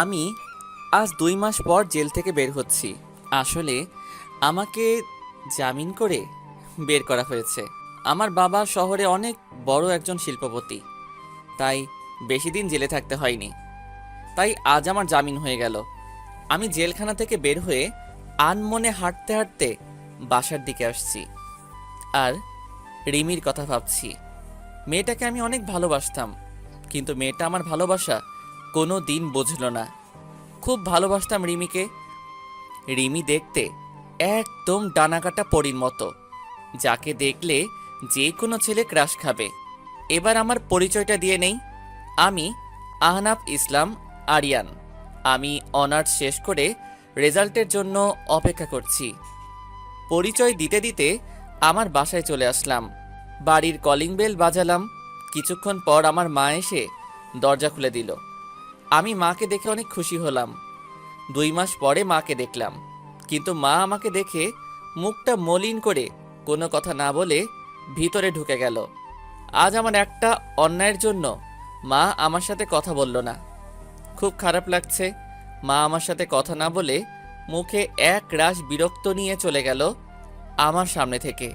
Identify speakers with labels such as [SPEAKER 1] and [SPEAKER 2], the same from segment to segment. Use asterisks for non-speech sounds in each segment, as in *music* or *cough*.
[SPEAKER 1] আমি আজ দুই মাস পর জেল থেকে বের হচ্ছি। আসলে আমাকে জামিন করে বের করা হয়েছে। আমার বাবা শহরে অনেক বড় একজন শিল্পপতি। তাই বেশি দিন জেলে থাকতে হয়নি। তাই আজ আমার জামিন হয়ে গেল। আমি জেলখানা থেকে বের হয়ে আনমনে হাঁটতে হাঁটতে বাসার দিকে আসছি। আর রিমির কথা ভাবছি। মেয়েটাকে আমি অনেক ভালোবাসতাম, কিন্তু মেয়েটা আমার ভালোবাসা কোনো দিন বুঝলো না। খুব ভালোবাসতাম রিমিকে। রিমি দেখতে একদম ডানাকাটা পরির মতো। যাকে দেখলে যে কোনো ছেলে ক্রাশ খাবে। এবার আমার পরিচয়টা দিয়ে নেই। আমি আহনাফ ইসলাম আরিয়ান। আমি অনার্স শেষ করে রেজাল্টের জন্য অপেক্ষা করছি। পরিচয় দিতে দিতে আমার বাসায় চলে আসলাম। বাড়ির কলিং বেল বাজালাম। কিছুক্ষণ পর আমার মা এসে দরজা খুলে দিল। আমি মাকে দেখে অনেক খুশি হলাম। দুই মাস পরে মাকে দেখলাম। কিন্তু মা আমাকে দেখে মুখটা মলিন করে কোনো কথা না বলে ভিতরে ঢুকে গেল। আজ আমার একটা অন্যায়ের জন্য মা আমার সাথে কথা বলল না। খুব খারাপ লাগছে মা আমার সাথে কথা না বলে মুখে এক রাশ বিরক্ত নিয়ে চলে গেল আমার সামনে থেকে।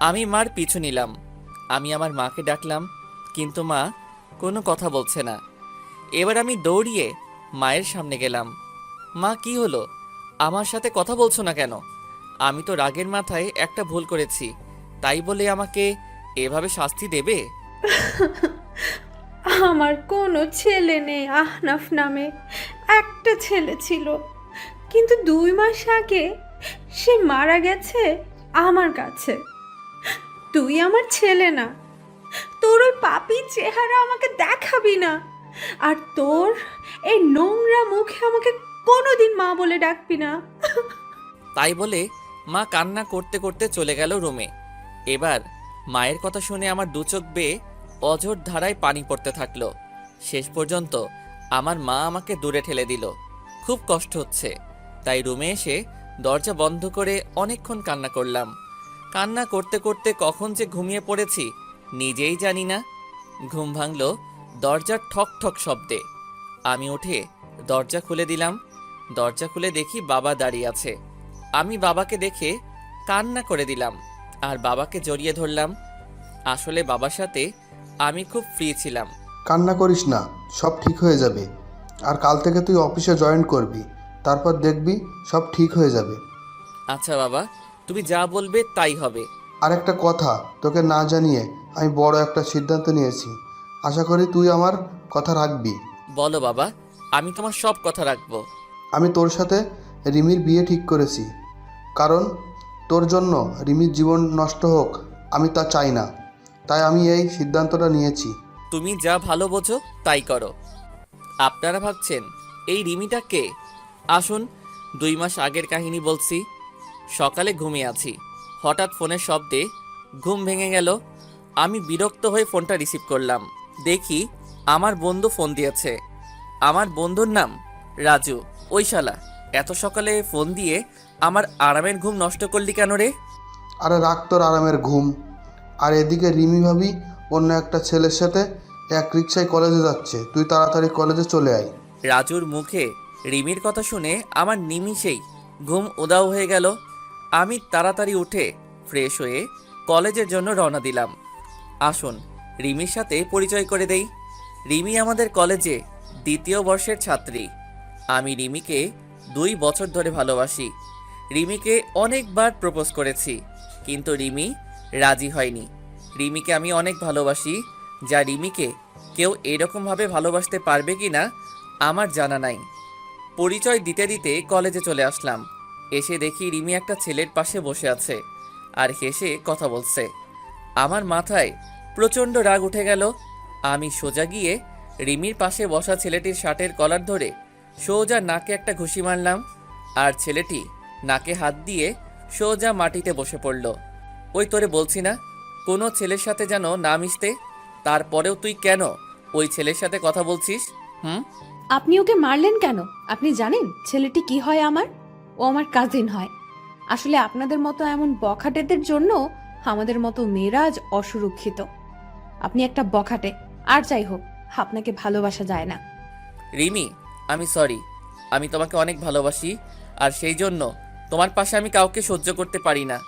[SPEAKER 1] আমি মার পিছু নিলাম। আমি আমার মাকে ডাকলাম, কিন্তু মা কোনো কথা বলছে না। এবার আমি দৌড়িয়ে মায়ের সামনে গেলাম। মা, কি হলো? আমার সাথে কথা বলছো না কেন? আমি তো রাগের মাথায় একটা ভুল করেছি। তাই বলে আমাকে এভাবে শাস্তি দেবে? *laughs*
[SPEAKER 2] আমার কোনো ছেলে নেই আহনাফ নামে। একটা ছেলে ছিল। কিন্তু দুই মাস আগে সে মারা গেছে আমার কাছে। তুই আমার ছেলে না। তোর ওই পাপি চেহারা আমাকে দেখাবি না। আর তোর এই নোংরা মুখে আমাকে কোনোদিন মা বলে ডাকবি না।
[SPEAKER 1] তাই বলে মা কান্না করতে করতে চলে গেল রুমে। এবার মায়ের কথা শুনে আমার দু চোখ বেয়ে অঝোর ধারায় পানি পড়তে থাকল। শেষ পর্যন্ত আমার মা আমাকে দূরে ঠেলে দিল। খুব কষ্ট হচ্ছে। তাই রুমে এসে দরজা বন্ধ করে অনেকক্ষণ কান্না করলাম। কান্না করতে করতে কখন যে ঘুমিয়ে পড়েছি নিজেই জানি না। ঘুম ভাঙল দরজার ঠক ঠক শব্দে। আমি উঠে দরজা খুলে দিলাম। দরজা খুলে দেখি বাবা দাঁড়িয়ে আছে। আমি বাবাকে দেখে কান্না করে দিলাম আর বাবাকে জড়িয়ে ধরলাম। আসলে বাবার সাথে আমি খুব ফ্রি ছিলাম।
[SPEAKER 3] কান্না করিস না সব ঠিক হয়ে যাবে। আর কাল থেকে তুই অফিসে জয়েন করবি তারপর দেখবি সব ঠিক হয়ে যাবে।
[SPEAKER 1] আচ্ছা বাবা তুমি যা বলবে তাই হবে।
[SPEAKER 3] আর একটা কথা তোকে না জানিয়ে আমি বড় একটা সিদ্ধান্ত নিয়েছি। আশা করি তুই আমার কথা রাখবি।
[SPEAKER 1] বলো বাবা আমি তোমার সব কথা রাখব।
[SPEAKER 3] আমি তোর সাথে রিমির বিয়ে ঠিক করেছি। কারণ তোর জন্য রিমির জীবন নষ্ট হোক আমি তা চাই না। তাই আমি এই সিদ্ধান্তটা নিয়েছি।
[SPEAKER 1] তুমি যা ভালো বোঝো তাই করো। আপনারা ভাবছেন এই রিমিটা কে? আসুন দুই মাস আগের কাহিনী বলছি। সকালে ঘুমিয়ে আছি। হঠাৎ ফোনের শব্দে ঘুম ভেঙে গেল। আমি বিরক্ত হয়ে ফোনটা রিসিভ করলাম। দেখি আমার বন্ধু ফোন দিয়েছে। আমার বন্ধুর নাম রাজু। ওই শালা এত সকালে ফোন দিয়ে আমার আরামের ঘুম নষ্ট করলি কেন রে?
[SPEAKER 3] আরে রাখ তোর আরামের ঘুম। আর এদিকে রিমি ভাবি অন্য একটা ছেলের সাথে এক রিক্সায় কলেজে যাচ্ছে। তুই তাড়াতাড়ি কলেজে চলে আয়।
[SPEAKER 1] রাজুর মুখে রিমির কথা শুনে আমার নিমিষেই ঘুম উদাও হয়ে গেল। আমি তাড়াতাড়ি উঠে ফ্রেশ হয়ে কলেজের জন্য রওনা দিলাম। আসুন রিমির সাথে পরিচয় করে দেই। রিমি আমাদের কলেজে দ্বিতীয় বর্ষের ছাত্রী। আমি রিমিকে দুই বছর ধরে ভালোবাসি। রিমিকে অনেকবার প্রপোজ করেছি, কিন্তু রিমি রাজি হয়নি। রিমিকে আমি অনেক ভালোবাসি, যা রিমিকে কেউ এরকমভাবে ভালোবাসতে পারবে কি না আমার জানা নাই। পরিচয় দিতে দিতে কলেজে চলে আসলাম। এসে দেখি রিমি একটা ছেলের পাশে বসে আছে, আর হেসে কথা বলছে। আমার মাথায় প্রচণ্ড রাগ উঠে গেল। আমি সোজা গিয়ে রিমির পাশে বসা ছেলেটির শার্টের কলার ধরে সোজা নাকে একটা ঘুষি মারলাম আর ছেলেটি নাকে হাত দিয়ে সোজা মাটিতে বসে পড়ল। ওই তোরে বলছি না, কোনো ছেলের সাথে যেন না মিশতে, তারপরেও তুই কেন ওই ছেলের সাথে কথা বলছিস, হুম?
[SPEAKER 4] আপনি ওকে মারলেন কেন? আপনি জানেন ছেলেটি কি হয় আমার? ও আমার কাজিন হয়। আসলে আপনাদের মতো এমন বখাটেদের জন্য আমাদের মতো মেয়েরা আজ অসুরক্ষিত। আপনি একটা বখাটে। আর যাই হোক আপনাকে ভালোবাসা যায় না।
[SPEAKER 1] রিমি আমি সরি। আমি তোমাকে অনেক ভালোবাসি আর সেই জন্য তোমার পাশে আমি কাউকে সহ্য করতে পারি না।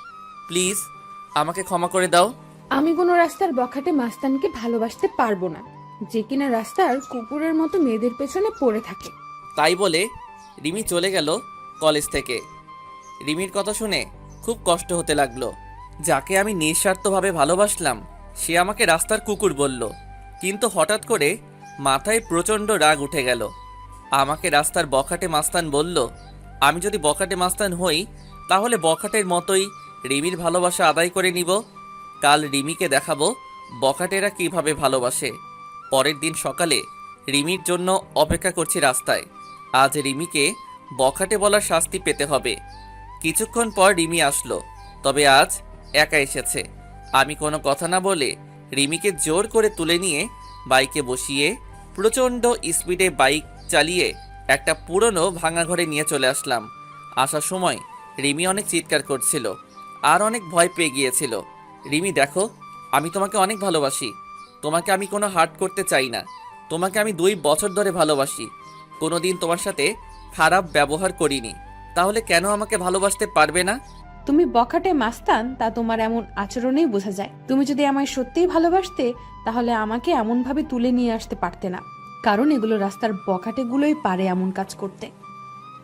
[SPEAKER 1] প্লিজ আমাকে ক্ষমা করে দাও।
[SPEAKER 4] আমি কোনো রাস্তার বখাটে মাস্তানকে ভালোবাসতে পারব না যে কিনা রাস্তার কুকুরের মতো মেয়েদের পেছনে পড়ে থাকে।
[SPEAKER 1] তাই বলে রিমি চলে গেল কলেজ থেকে। রিমির কথা শুনে খুব কষ্ট হতে লাগল যাকে আমি নিঃস্বার্থভাবে ভালোবাসলাম। সে আমাকে রাস্তার কুকুর বলল। কিন্তু হঠাৎ করে মাথায় প্রচণ্ড রাগ উঠে গেল। আমাকে রাস্তার বখাটে মাস্তান বলল, আমি যদি বখাটে মাস্তান হই, তাহলে বখাটের মতোই রিমির ভালোবাসা আদায় করে নিব। কাল রিমিকে দেখাবো বখাটেরা কীভাবে ভালোবাসে। পরের দিন সকালে রিমির জন্য অপেক্ষা করছি রাস্তায়। আজ রিমিকে বখাটে বলার শাস্তি পেতে হবে। কিছুক্ষণ পর রিমি আসলো, তবে আজ একা এসেছে। আমি কোনো কথা না বলে রিমিকে জোর করে তুলে নিয়ে বাইকে বসিয়ে প্রচণ্ড স্পিডে বাইক চালিয়ে একটা পুরনো ভাঙা ঘরে নিয়ে চলে আসলাম। আসার সময় রিমি অনেক চিৎকার করছিল আর অনেক ভয় পেয়ে গিয়েছিল। রিমি, দেখো, আমি তোমাকে অনেক ভালোবাসি। তোমাকে আমি কোনো হার্ট করতে চাই না। তোমাকে আমি দুই বছর ধরে ভালোবাসি। কোনোদিন তোমার সাথে খারাপ ব্যবহার করিনি। তাহলে কেন আমাকে ভালোবাসতে পারবে না?
[SPEAKER 4] তুমি বখাটে মাস্তান, তা তোমার এমন আচরণেই বোঝা যায়। তুমি যদি আমায় সত্যিই ভালোবাসতে, তাহলে আমাকে এমনভাবে তুলে নিয়ে আসতে পারতে না। কারণ এগুলো রাস্তার বখাটেগুলোই পারে এমন কাজ করতে।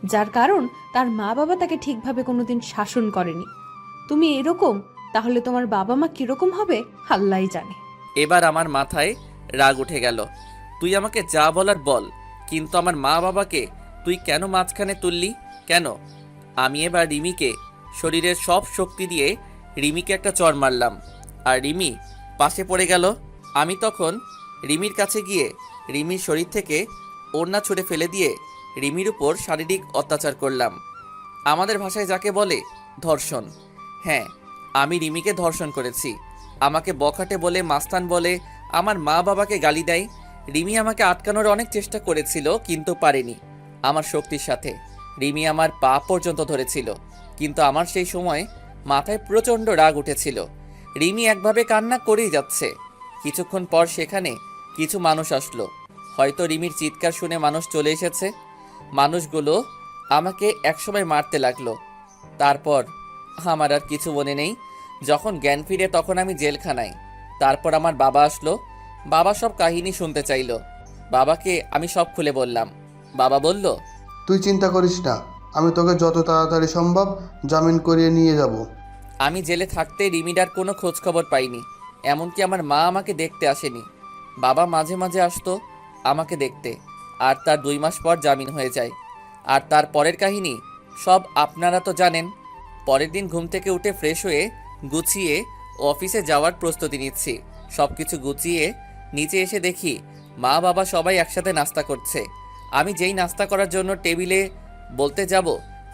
[SPEAKER 4] যার কারণ, তার মা বাবা তাকে ঠিকভাবে কোনোদিন শাসন করেনি। তুমি এরকম, তাহলে তোমার বাবা মা কীরকম হবে, আল্লাহই জানে।
[SPEAKER 1] এবার আমার মাথায় রাগ উঠে গেল। তুই আমাকে যা বলার বল, কিন্তু আমার মা বাবাকে তুই কেন মাঝখানে তুললি? কেন? আমি এবার রিমিকে শরীরের সব শক্তি দিয়ে রিমিকে একটা চর মারলাম। আর রিমি পাশে পড়ে গেল। আমি তখন রিমির কাছে গিয়ে রিমির শরীর থেকে ওড়না ছুঁড়ে ফেলে দিয়ে রিমির উপর শারীরিক অত্যাচার করলাম। আমাদের ভাষায় যাকে বলে ধর্ষণ। হ্যাঁ আমি রিমিকে ধর্ষণ করেছি। আমাকে বখাটে বলে, মাস্তান বলে, আমার মা বাবাকে গালি দেয়। রিমি আমাকে আটকানোর অনেক চেষ্টা করেছিল, কিন্তু পারেনি। আমার শক্তির সাথে। রিমি আমার পা পর্যন্ত ধরেছিল। কিন্তু আমার সেই সময় মাথায় প্রচণ্ড রাগ উঠেছিল। রিমি একভাবে কান্না করেই যাচ্ছে। কিছুক্ষণ পর সেখানে কিছু মানুষ আসলো। হয়তো রিমির চিৎকার শুনে মানুষ চলে এসেছে। মানুষগুলো আমাকে একসময় মারতে লাগল। তারপর আমার আর কিছু মনে নেই। যখন জ্ঞান ফিরে তখন আমি জেলখানায়। তারপর আমার বাবা আসলো। বাবা সব কাহিনী শুনতে চাইলো। বাবাকে আমি সব খুলে বললাম। বাবা বলল,
[SPEAKER 3] তুই চিন্তা করিস না। আমি তোকে যত তাড়াতাড়ি সম্ভব জামিন করিয়ে নিয়ে যাব।
[SPEAKER 1] আমি জেলে থাকতে রিমিডার কোনো খোঁজ খবর পাইনি, এমনকি আমার মা আমাকে দেখতে আসেনি। বাবা মাঝে মাঝে আসতো আমাকে দেখতে, আর তার দুই মাস পর জামিন হয়ে যায়। আর তার পরের কাহিনী, সব আপনারা তো জানেন, পরের দিন ঘুম থেকে উঠে ফ্রেশ হয়ে গুছিয়ে অফিসে যাওয়ার প্রস্তুতি নিচ্ছি। সব কিছু গুছিয়ে নিচে এসে দেখি, মা বাবা সবাই একসাথে নাস্তা করছে। আমি যেই নাস্তা করার জন্য টেবিলে বলতে যাব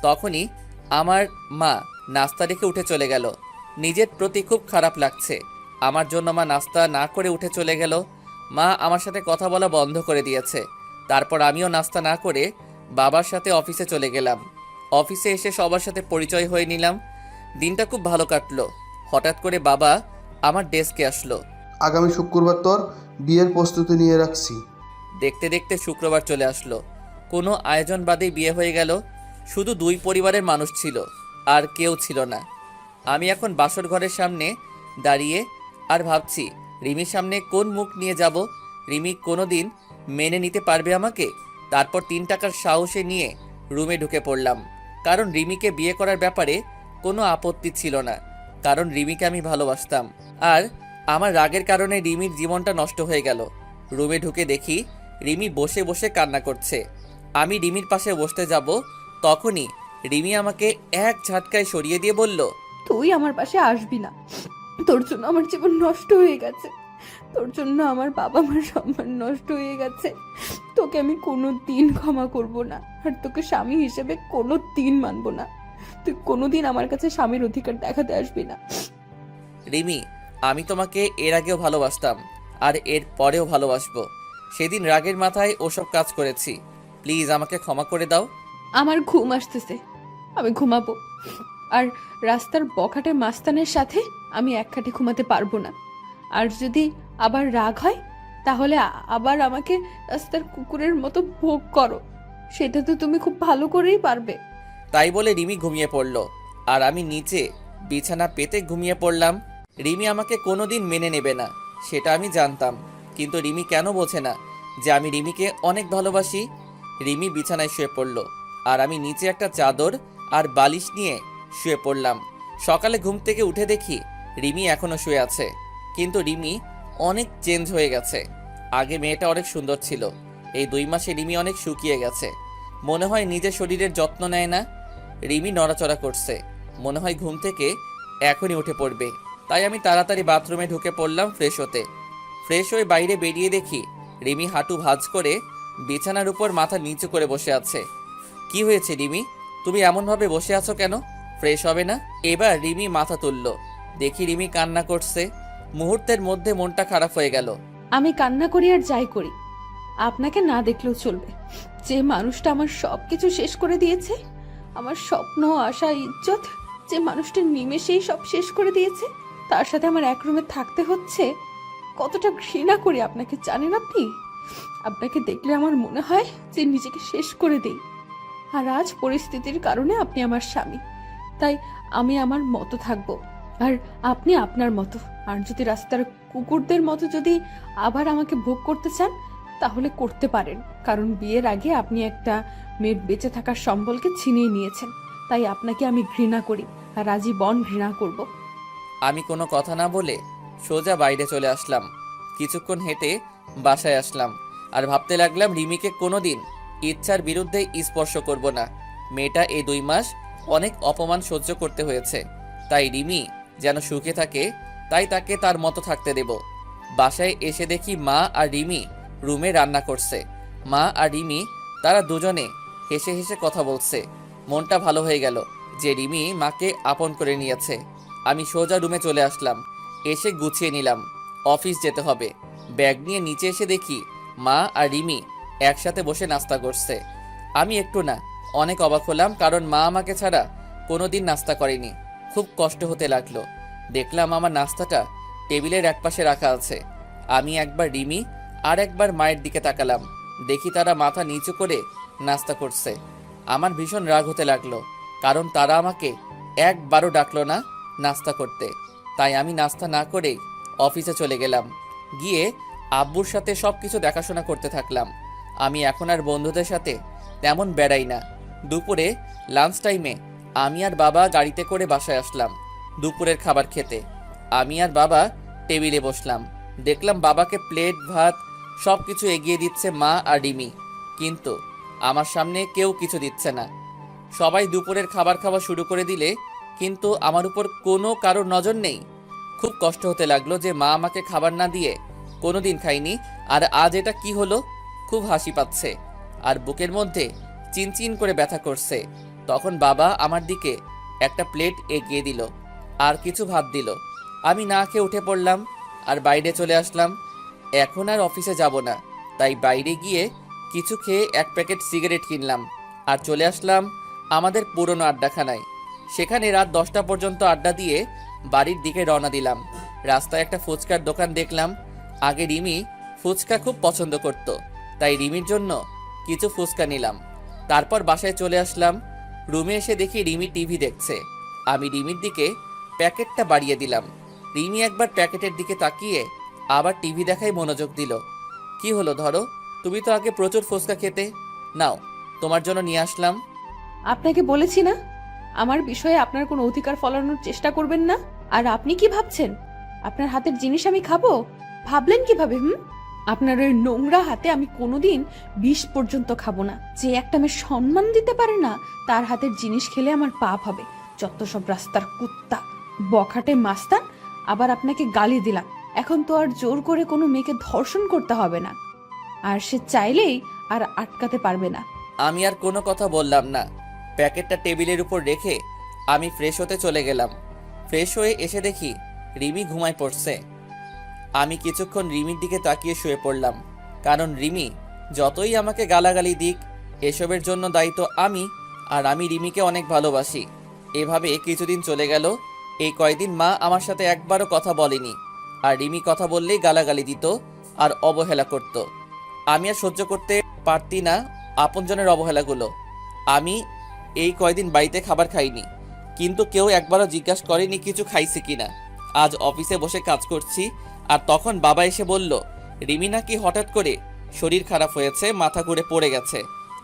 [SPEAKER 1] তখনই আমার মা নাস্তা রেখে উঠে চলে গেল। নিজের প্রতি খুব খারাপ লাগছে। আমার জন্য মা নাস্তা না করে উঠে চলে গেল। মা আমার সাথে কথা বলা বন্ধ করে দিয়েছে। তারপর আমিও নাস্তা না করে বাবার সাথে অফিসে চলে গেলাম। অফিসে এসে সবার সাথে পরিচয় হয়ে নিলাম। দিনটা খুব ভালো কাটলো। হঠাৎ করে বাবা আমার ডেস্কে আসলো।
[SPEAKER 3] আগামী শুক্রবার তোর বিয়ের প্রস্তুতি নিয়ে রাখছি।
[SPEAKER 1] দেখতে দেখতে শুক্রবার চলে আসলো। কোনো আয়োজন বাদেই বিয়ে হয়ে গেল, শুধু দুই পরিবারের মানুষ ছিল, আর কেউ ছিল না। আমি এখন বাসর ঘরের সামনে দাঁড়িয়ে, আর ভাবছি, রিমির সামনে কোন মুখ নিয়ে যাব? রিমি কোনো দিন মেনে নিতে পারবে আমাকে? তারপর তিন টাকার সাহসে নিয়ে রুমে ঢুকে পড়লাম। কারণ রিমিকে বিয়ে করার ব্যাপারে কোনো আপত্তি ছিল না। কারণ রিমিকে আমি ভালোবাসতাম। আর আমার রাগের কারণে রিমির জীবনটা নষ্ট হয়ে গেল। রুমে ঢুকে দেখি, রিমি বসে বসে কান্না করছে। আমি রিমির পাশে বসতে যাব তখনই রিমি আমাকে এক ঝাটকায় সরিয়ে দিয়ে বলল
[SPEAKER 4] তুই আমার পাশে আসবি না। তোর জন্য আমার জীবন নষ্ট হয়ে গেছে। তোর জন্য আমার বাবা মার সম্মান নষ্ট হয়ে গেছে। তোকে আমি কোনো দিন ক্ষমা করব না আর তোকে স্বামী হিসেবে কোনো দিন মানব না। তুই কোনোদিন আমার কাছে স্বামীর অধিকার দেখাতে আসবি না।
[SPEAKER 1] রিমি আমি তোমাকে এর আগেও ভালোবাসতাম আর এর পরেও ভালোবাসবো। সেদিন রাগের মাথায় ওসব কাজ করেছি। প্লিজ আমাকে ক্ষমা করে দাও।
[SPEAKER 4] আমার ঘুম আসতেছে আমি ঘুমাবো। আর রাস্তার বখাটে মাস্তানের সাথে আমি এক খাটে ঘুমাতে পারব না। আর যদি আবার রাগ হয় তাহলে আবার আমাকে রাস্তার কুকুরের মতো ভোগ করো। সেটা তো তুমি খুব ভালো করেই পারবে।
[SPEAKER 1] তাই বলে রিমি ঘুমিয়ে পড়ল। আর আমি নিচে বিছানা পেতে ঘুমিয়ে পড়লাম। রিমি আমাকে কোনোদিন মেনে নেবে না সেটা আমি জানতাম। কিন্তু রিমি কেন বোঝে না যে আমি রিমিকে অনেক ভালোবাসি রিমি বিছানায় শুয়ে পড়ল। আর আমি নিচে একটা চাদর আর বালিশ নিয়ে শুয়ে পড়লাম। সকালে ঘুম থেকে উঠে দেখি রিমি এখনও শুয়ে আছে। কিন্তু রিমি অনেক চেঞ্জ হয়ে গেছে। আগে মেয়েটা অনেক সুন্দর ছিল। এই দুই মাসে রিমি অনেক শুকিয়ে গেছে। মনে হয় নিজের শরীরের যত্ন নেয় না। রিমি নড়াচড়া করছে। মনে হয় ঘুম থেকে এখনই উঠে পড়বে। তাই আমি তাড়াতাড়ি বাথরুমে ঢুকে পড়লাম ফ্রেশ হতে। ফ্রেশ হয়ে বাইরে বেরিয়ে দেখি রিমি হাঁটু ভাঁজ করে বিছানার উপর মাথা নিচু করে বসে আছে। কি হয়েছে, রিমি? তুমি এমনভাবে বসে আছো কেন? ফ্রেশ হবে না? এবার রিমি মাথা তুলল। দেখি রিমি কান্না করছে। মুহূর্তের মধ্যে মনটা খারাপ হয়ে গেল।
[SPEAKER 4] আমি কান্না করি আর যাই করি। আপনাকে না দেখলেও চলবে। যে মানুষটা আমার সব কিছু শেষ করে দিয়েছে, আমার স্বপ্ন, আশা, ইজ্জত, যে মানুষটা নিমেষেই সব শেষ করে দিয়েছে, তার সাথে আমার এক রুমে থাকতে হচ্ছে, কতটা ঘৃণা করি আপনাকে, জানেন আপনি? আপনাকে দেখলে আমার মনে হয় যে নিজেকে শেষ করে দেই। আর আজ পরিস্থিতির কারণে আপনি আমার স্বামী। তাই আমি আমার মতো থাকব। আর আপনি আপনার মতো। আর যদি রাস্তার কুকুরদের মতো যদি আবার আমাকে ভোগ করতে চান, তাহলে করতে পারেন। কারণ বিয়ের আগে আপনি একটা মেয়ের বেঁচে থাকার সম্বলকে ছিনিয়ে নিয়েছেন। তাই আপনাকে আমি ঘৃণা করি। আর আজীবন ঘৃণা করব।
[SPEAKER 1] আমি কোনো কথা না বলে সোজা বাইরে চলে আসলাম। কিছুক্ষণ হেঁটে বাসায় আসলাম। আর ভাবতে লাগলাম রিমিকে কোনোদিন ইচ্ছার বিরুদ্ধে স্পর্শ করব না। মেয়েটা এই দুই মাস অনেক অপমান সহ্য করতে হয়েছে। তাই রিমি যেন সুখে থাকে, তাই তাকে তার মতো থাকতে দেব। বাসায় এসে দেখি মা আর রিমি রুমে রান্না করছে। মা আর রিমি, তারা দুজনে হেসে হেসে কথা বলছে। মনটা ভালো হয়ে গেল যে রিমি মাকে আপন করে নিয়েছে। আমি সোজা রুমে চলে আসলাম। এসে গুছিয়ে নিলাম। অফিস যেতে হবে। ব্যাগ নিয়ে নিচে এসে দেখি মা আর রিমি একসাথে বসে নাস্তা করছে। আমি একটু না, অনেক অবাক হলাম কারণ মা আমাকে ছাড়া কোনোদিন নাস্তা করেনি। খুব কষ্ট হতে লাগল। দেখলাম আমার নাস্তাটা টেবিলের একপাশে রাখা আছে। আমি একবার রিমি আর একবার মায়ের দিকে তাকালাম। দেখি তারা মাথা নিচু করে নাস্তা করছে। আমার ভীষণ রাগ হতে লাগল, কারণ তারা আমাকে একবারও ডাকলো না নাস্তা করতে। তাই আমি নাস্তা না করেই অফিসে চলে গেলাম। গিয়ে আব্বুর সাথে সব কিছু দেখাশোনা করতে থাকলাম। আমি এখন আর বন্ধুদের সাথে তেমন বেড়াই না। দুপুরে লাঞ্চ টাইমে আমি আর বাবা গাড়িতে করে বাসায় আসলাম দুপুরের খাবার খেতে। আমি আর বাবা টেবিলে বসলাম। দেখলাম বাবাকে প্লেট ভাত সব কিছু এগিয়ে দিচ্ছে মা আর রিমি। কিন্তু আমার সামনে কেউ কিছু দিচ্ছে না। সবাই দুপুরের খাবার খাওয়া শুরু করে দিলে কিন্তু আমার উপর কোনো কারোর নজর নেই। খুব কষ্ট হতে লাগল যে মা আমাকে খাবার না দিয়ে কোনোদিন খাইনি আর আজ এটা কি হলো? খুব হাসি পাচ্ছে। আর বুকের মধ্যে চিনচিন করে ব্যথা করছে। তখন বাবা আমার দিকে একটা প্লেট এগিয়ে দিল, আর কিছু ভাত দিল। আমি না খেয়ে উঠে পড়লাম, আর বাইরে চলে আসলাম। এখন আর অফিসে যাব না, তাই বাইরে গিয়ে কিছু খেয়ে এক প্যাকেট সিগারেট কিনলাম, আর চলে আসলাম আমাদের পুরনো আড্ডাখানায়। সেখানে রাত দশটা পর্যন্ত আড্ডা দিয়ে বাড়ির দিকে রওনা দিলাম। রাস্তায় একটা ফুচকার দোকান দেখলাম। আগে রিমি ফুচকা খুব পছন্দ করত। তাই রিমির জন্য কিছু ফুচকা নিলাম। তারপর বাসায় চলে আসলাম। রুমে এসে দেখি রিমি টিভি দেখছে। আমি রিমির দিকে প্যাকেটটা বাড়িয়ে দিলাম। রিমি একবার প্যাকেটের দিকে তাকিয়ে আবার টিভি দেখায় মনোযোগ দিল। কি হলো ধরো? তুমি তো আগে প্রচুর ফুচকা খেতে। নাও, তোমার জন্য নিয়ে আসলাম।
[SPEAKER 4] আপনাকে বলেছি না? আমার বিষয়ে আপনার কোনো অধিকার ফলানোর চেষ্টা করবেন না? আর আপনি কি ভাবছেন? আপনার হাতের জিনিস আমি খাব? ভাবলেন কীভাবে, হুম? আপনার ওই নোংরা হাতে আমি কোনোদিন বিষ পর্যন্ত খাব না। যে একটা মেয়ে সম্মান দিতে পারে না, তার হাতের জিনিস খেলে আমার পাপ হবে। যত সব রাস্তার কুত্তা, বখাটে মাস্তান, আবার আপনাকে গালি দিলাম। এখন তো আর জোর করে কোনো মেয়েকে ধর্ষণ করতে হবে না। আর সে চাইলেই আর আটকাতে পারবে না।
[SPEAKER 1] আমি আর কোনো কথা বললাম না। প্যাকেটটা টেবিলের উপর রেখে আমি ফ্রেশ হতে চলে গেলাম। ফ্রেশ হয়ে এসে দেখি রিমি ঘুমায় পড়ছে। আমি কিছুক্ষণ রিমির দিকে তাকিয়ে শুয়ে পড়লাম, কারণ রিমি যতই আমাকে গালাগালি দিক, এসবের জন্য দায়িত্ব আমি আর আমি রিমিকে অনেক ভালোবাসি। এভাবে কিছুদিন চলে গেল, এই কয়দিন মা আমার সাথে একবারও কথা বলেনি আর রিমি কথা বললেই গালাগালি দিত আর অবহেলা করত। আমি আর সহ্য করতে পারতি না আপনজনের অবহেলাগুলো। আমি এই কয়দিন বাড়িতে খাবার খাইনি। কিন্তু কেউ একবারও জিজ্ঞাসা করেনি কিছু খাইছে কিনা। আজ অফিসে বসে কাজ করছি, আর তখন বাবা এসে বলল, রিমি নাকি হঠাৎ করে শরীর খারাপ হয়েছে, মাথা ঘুরে পড়ে গেছে।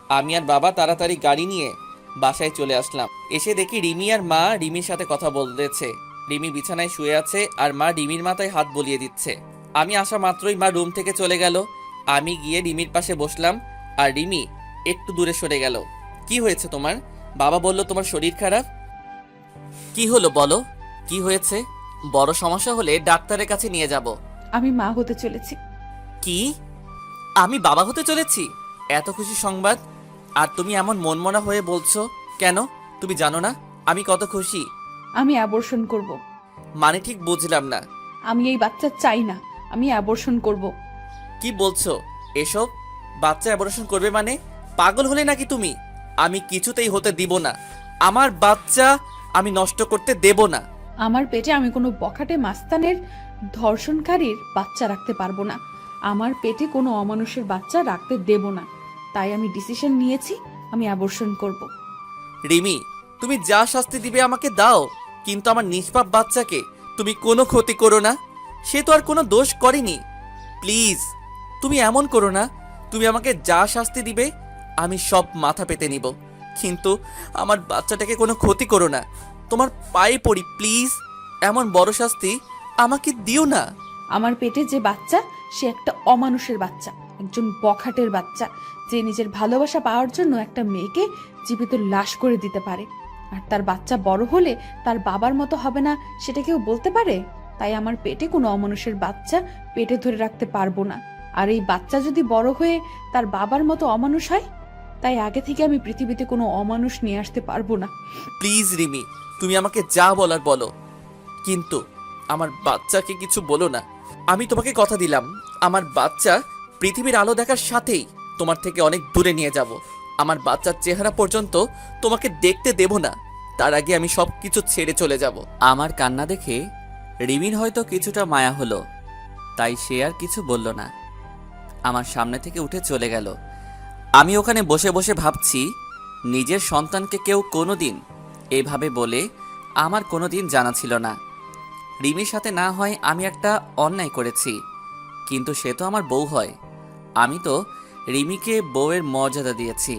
[SPEAKER 1] আমি আর বাবা তাড়াতাড়ি গাড়ি নিয়ে বাসায় চলে আসলাম। এসে দেখি রিমি আর মা রিমির সাথে কথা বলতেছে। রিমি বিছানায় শুয়ে আছে, আর মা রিমির মাথায় হাত বলিয়ে দিচ্ছে। আমি আসা মাত্রই মা রুম থেকে চলে গেল। আমি গিয়ে রিমির পাশে বসলাম, আর রিমি একটু দূরে সরে গেল। কি হয়েছে তোমার? বাবা বলল তোমার শরীর খারাপ? কি হলো বলো? কি হয়েছে? বড় সমস্যা হলে ডাক্তারের কাছে নিয়ে যাব।
[SPEAKER 4] আমি মা হতে চলেছি।
[SPEAKER 1] কি? আমি বাবা হতে চলেছি? এত খুশি সংবাদ? আর তুমি এমন মনমনা হয়ে বলছো কেন? তুমি জানো না? আমি কত খুশি?
[SPEAKER 4] আমি অ্যাবর্শন করব।
[SPEAKER 1] মানে ঠিক বুঝলাম না।
[SPEAKER 4] আমি এই বাচ্চা চাই না। আমি অ্যাবর্শন করব।
[SPEAKER 1] কি বলছো? এসব? বাচ্চা অ্যাবরেশন করবে মানে? পাগল হলে নাকি তুমি? আমি কিছুতেই হতে দিব না। আমার বাচ্চা আমি নষ্ট করতে দেব না।
[SPEAKER 4] আমার পেটে আমি কোনো বখাটে মাস্তানের ধর্ষণকারীর বাচ্চা রাখতে পারব না। আমার পেটে কোনো অমানুষের বাচ্চা রাখতে দেব না। তাই আমি ডিসিশন নিয়েছি আমি অ্যাবর্শন করব।
[SPEAKER 1] রিমি তুমি যা শাস্তি দিবে আমাকে দাও কিন্তু আমার নিষ্পাপ বাচ্চাকে তুমি কোনো ক্ষতি করো না। সে তো আর কোনো দোষ করেনি। প্লিজ তুমি এমন করো না। তুমি আমাকে যা শাস্তি দিবে আমি সব মাথা পেতে নিব। কিন্তু আমার বাচ্চাটাকে কোনো ক্ষতি করো না। তোমার পায়ে পড়ি, প্লিজ। এমন বড় শাস্তি আমাকে দিও না।
[SPEAKER 4] আমার পেটে যে বাচ্চা, সে একটা অমানুষের বাচ্চা, একজন বখাটের বাচ্চা, যে নিজের ভালোবাসা পাওয়ার জন্য একটা মেয়েকে জীবিত লাশ করে দিতে পারে। আর তার বাচ্চা বড় হলে তার বাবার মতো হবে না, সেটা কেউ বলতে পারে? তাই আমার পেটে কোনো অমানুষের বাচ্চা পেটে ধরে রাখতে পারব না। আর এই বাচ্চা যদি বড় হয়ে তার বাবার মতো অমানুষ হয় তাই আগে থেকে আমি পৃথিবীতে কোনো অমানুষ নিয়ে আসতে পারব না।
[SPEAKER 1] প্লিজ রিমি তুমি আমাকে যা বলার বলো। কিন্তু আমার বাচ্চাকে কিছু বলো না। আমি তোমাকে কথা দিলাম আমার বাচ্চা পৃথিবীর আলো দেখার সাথেই তোমার থেকে অনেক দূরে নিয়ে যাব। আমার বাচ্চার চেহারা পর্যন্ত তোমাকে দেখতে দেব না। তার আগে আমি সব কিছু ছেড়ে চলে যাব। আমার কান্না দেখে রিমির হয়তো কিছুটা মায়া হলো তাই সে আর কিছু বলল না। আমার সামনে থেকে উঠে চলে গেল। আমি ওখানে বসে বসে ভাবছি, নিজের সন্তানকে কেউ কোনো দিন এভাবে বলে আমার কোনো দিন জানা ছিল না। রিমির সাথে না হয় আমি একটা অন্যায় করেছি, কিন্তু সে তো আমার বউ হয়। আমি তো রিমিকে বউয়ের মর্যাদা দিয়েছি।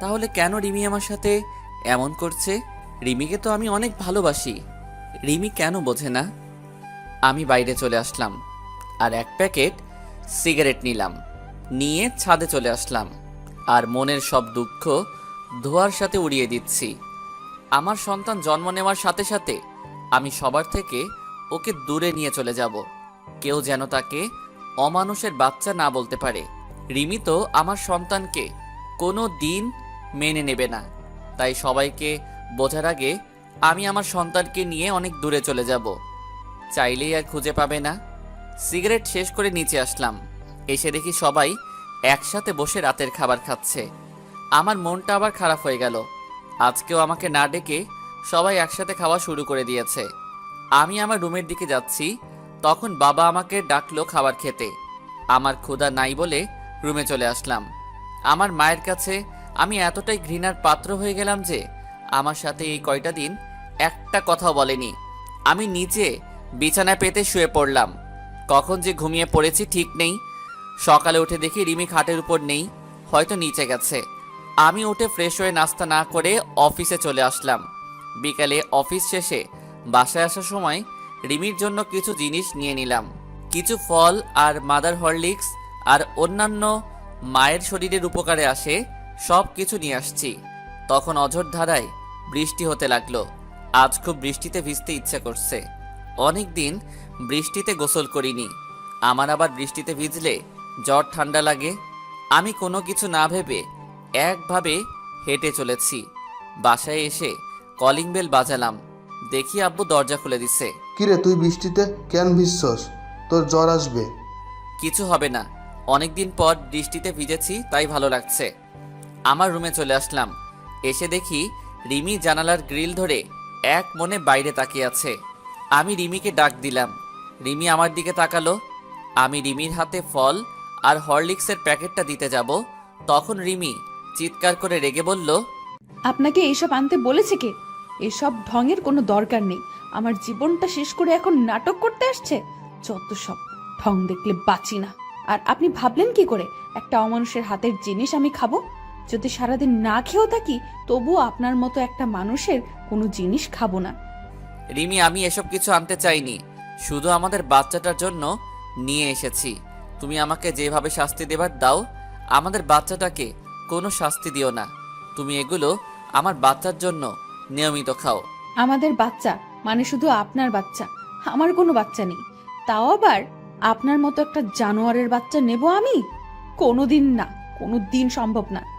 [SPEAKER 1] তাহলে কেন রিমি আমার সাথে এমন করছে? রিমিকে তো আমি অনেক ভালোবাসি। রিমি কেন বোঝে না? আমি বাইরে চলে আসলাম আর এক প্যাকেট সিগারেট নিলাম। নিয়ে ছাদে চলে আসলাম। আর মনের সব দুঃখ ধোয়ার সাথে উড়িয়ে দিচ্ছি। আমার সন্তান জন্ম নেওয়ার সাথে সাথে আমি সবার থেকে ওকে দূরে নিয়ে চলে যাব। কেউ যেন তাকে অমানুষের বাচ্চা না বলতে পারে। রিমি তো আমার সন্তানকে কোনো দিন মেনে নেবে না। তাই সবাইকে বোঝার আগে আমি আমার সন্তানকে নিয়ে অনেক দূরে চলে যাব। চাইলেই আর খুঁজে পাবে না। সিগারেট শেষ করে নিচে আসলাম। এসে দেখি সবাই একসাথে বসে রাতের খাবার খাচ্ছে। আমার মনটা আবার খারাপ হয়ে গেল। আজকেও আমাকে না ডেকে সবাই একসাথে খাওয়া শুরু করে দিয়েছে। আমি আমার রুমের দিকে যাচ্ছি, তখন বাবা আমাকে ডাকলো খাবার খেতে। আমার ক্ষুধা নাই বলে রুমে চলে আসলাম। আমার মায়ের কাছে আমি এতটাই ঘৃণার পাত্র হয়ে গেলাম যে আমার সাথে এই কয়টা দিন একটা কথাও বলেনি। আমি নিচে বিছানায় পেতে শুয়ে পড়লাম। কখন যে ঘুমিয়ে পড়েছি ঠিক নেই সকালে উঠে দেখি রিমি খাটের উপর নেই, হয়তো নিচে গেছে। আমি উঠে ফ্রেশ হয়ে নাস্তা না করে অফিসে চলে আসলাম। বিকালে অফিস শেষে বাসায় আসার সময় রিমির জন্য কিছু জিনিস নিয়ে নিলাম। কিছু ফল আর মাদার হরলিক্স আর অন্যান্য মায়ের শরীরের উপকারে আসে সব কিছু নিয়ে আসছি। তখন অঝোর ধারায় বৃষ্টি হতে লাগল। আজ খুব বৃষ্টিতে ভিজতে ইচ্ছে করছে। অনেক দিন বৃষ্টিতে গোসল করিনি। আমার আবার বৃষ্টিতে ভিজলে জ্বর ঠান্ডা লাগে। আমি কোনো কিছু না ভেবে একভাবে হেঁটে চলেছি। বাসায় এসে কলিং বেল বাজালাম। দেখি আব্বু দরজা খুলে দিছে।
[SPEAKER 3] কিরে তুই বৃষ্টিতে কেন ভিজছস? তোর জ্বর আসবে।
[SPEAKER 1] কিছু হবে না। অনেকদিন পর বৃষ্টিতে ভিজেছি তাই ভালো লাগছে। আমার রুমে চলে আসলাম। এসে দেখি রিমি জানালার গ্রিল ধরে এক মনে বাইরে তাকিয়ে আছে। আমি রিমিকে ডাক দিলাম। রিমি আমার দিকে তাকালো। আমি রিমির হাতে ফল আর হরলিক্সের প্যাকেটটা দিতে যাব। তখন রিমি চিৎকার করে রেগে বলল
[SPEAKER 4] আপনাকে এইসব আনতে বলেছে কে? এসব ঢঙের কোনো দরকার নেই। আমার জীবনটা শেষ করে এখন নাটক করতে আসছে। যত সব ঢং দেখলে বাঁচি না। আর আপনি ভাবলেন কি করে? একটা অমানুষের হাতের জিনিস আমি খাব? যদি সারাদিন না খেয়েও থাকি তবুও আপনার মতো একটা মানুষের কোনো জিনিস খাব না।
[SPEAKER 1] রিমি আমি এসব কিছু আনতে চাইনি। শুধু আমাদের বাচ্চাটার জন্য নিয়ে এসেছি। তুমি আমাকে যেভাবে শাস্তি দেবার দাও, আমাদের বাচ্চাটাকে কোনো শাস্তি দিও না। তুমি এগুলো আমার বাচ্চার জন্য নিয়মিত খাও।
[SPEAKER 4] আমাদের বাচ্চা মানে শুধু আপনার বাচ্চা। আমার কোনো বাচ্চা নেই। তাও আবার আপনার মতো একটা জানোয়ারের বাচ্চা নেব আমি? কোনোদিন না কোনো দিন সম্ভব না।